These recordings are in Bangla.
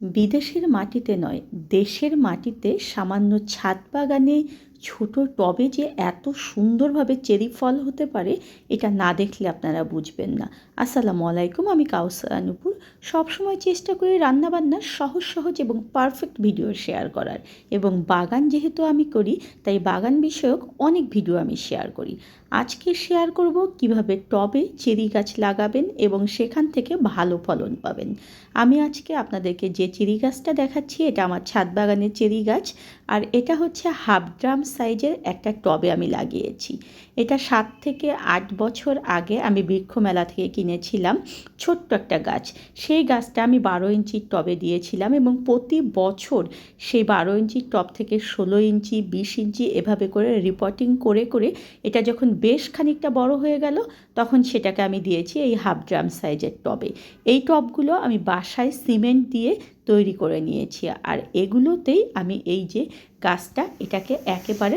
বিদেশের মাটিতে নয় দেশের মাটিতে সামান্য ছাদ বাগানে ছোট টবে যে এত সুন্দরভাবে চেরি ফল হতে পারে, এটা না দেখলে আপনারা বুঝবেন না। আসসালামু আলাইকুম, আমি কাউসানুপুর সবসময় চেষ্টা করি রান্নাবান্না সহজ সহজ এবং পারফেক্ট ভিডিও শেয়ার করার। এবং বাগান যেহেতু আমি করি, তাই বাগান বিষয়ক অনেক ভিডিও আমি শেয়ার করি। আজকে শেয়ার করব কীভাবে টবে চেরি গাছ লাগাবেন এবং সেখান থেকে ভালো ফলন পাবেন। আমি আজকে আপনাদেরকে যে চেরি গাছটা দেখাচ্ছি, এটা আমার ছাদ বাগানের চেরি গাছ। আর এটা হচ্ছে হাফ ড্রাম সাইজের একটা টবে আমি লাগিয়েছি। এটা সাত থেকে আট বছর আগে আমি বৃক্ষ মেলা থেকে কিনেছিলাম ছোট্ট একটা গাছ। সেই গাছটা আমি বারো ইঞ্চির টবে দিয়েছিলাম এবং প্রতি বছর সেই বারো ইঞ্চির টব থেকে ষোলো ইঞ্চি, বিশ ইঞ্চি এভাবে করে রিপোর্টিং করে করে এটা যখন বেশ খানিকটা বড় হয়ে গেল তখন সেটাকে আমি দিয়েছি এই হাফ ড্রাম সাইজের টবে। এই টবগুলো আমি বাসায় সিমেন্ট দিয়ে তৈরি করে নিয়েছি। আর এগুলোতেই আমি এই যে গাছটা এটাকে একেবারে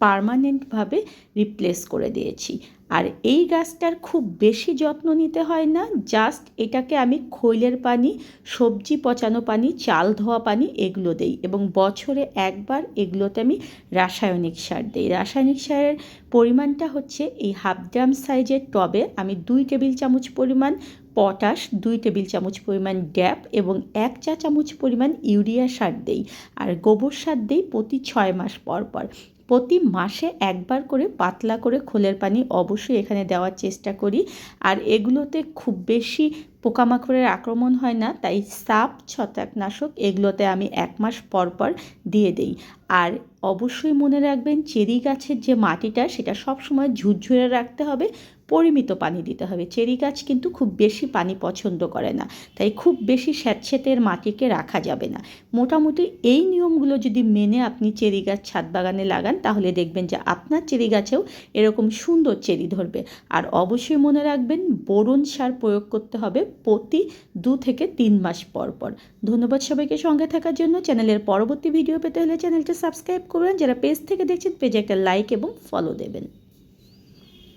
পারমানেন্টভাবে রিপ্লেস করে দিয়েছি। আর এই গাছটার খুব বেশি যত্ন নিতে হয় না জাস্ট এটাকে আমি খৈলের পানি, সবজি পচানো পানি, চাল ধোয়া পানি এগুলো দেই এবং বছরে একবার এগুলোতে আমি রাসায়নিক সার দিই। রাসায়নিক সারের পরিমাণটা হচ্ছে এই হাফ ড্রাম সাইজের টবে আমি দুই টেবিল চামচ পরিমাণ পটাশ, দুই টেবিল চামচ পরিমাণ ড্যাপ এবং এক চা চামচ পরিমাণ ইউরিয়া সার দেই। আর গোবর সার দেই প্রতি ছয় মাস পর পর। প্রতি মাসে একবার করে পাতলা করে খোলের পানি অবশ্যই এখানে দেওয়ার চেষ্টা করি। আর এগুলোতে খুব বেশি পোকামাকড়ের আক্রমণ হয় না, তাই সাপ, ছত্রাকনাশক এগুলোতে আমি এক মাস পর পর দিয়ে দেই। আর অবশ্যই মনে রাখবেন, চেরি গাছের যে মাটিটা, সেটা সবসময় ঝুরঝুরে রাখতে হবে, পরিমিত পানি দিতে হবে। চেরি গাছ কিন্তু খুব বেশি পানি পছন্দ করে না, তাই খুব বেশি স্যাঁতস্যাঁতের মাটিকে রাখা যাবে না। মোটামুটি এই নিয়মগুলো যদি মেনে আপনি চেরি গাছ ছাদ বাগানে লাগান তাহলে দেখবেন যে আপনার চেরি গাছেও এরকম সুন্দর চেরি ধরবে। আর অবশ্যই মনে রাখবেন, বোরন সার প্রয়োগ করতে হবে প্রতি দু থেকে তিন মাস পর পর। ধন্যবাদ সবাইকে সঙ্গে থাকার জন্য। চ্যানেলের পরবর্তী ভিডিও পেতে হলে চ্যানেলটা সাবস্ক্রাইব করবেন। যারা পেজ থেকে দেখছেন, পেজে একটা লাইক এবং ফলো দেবেন।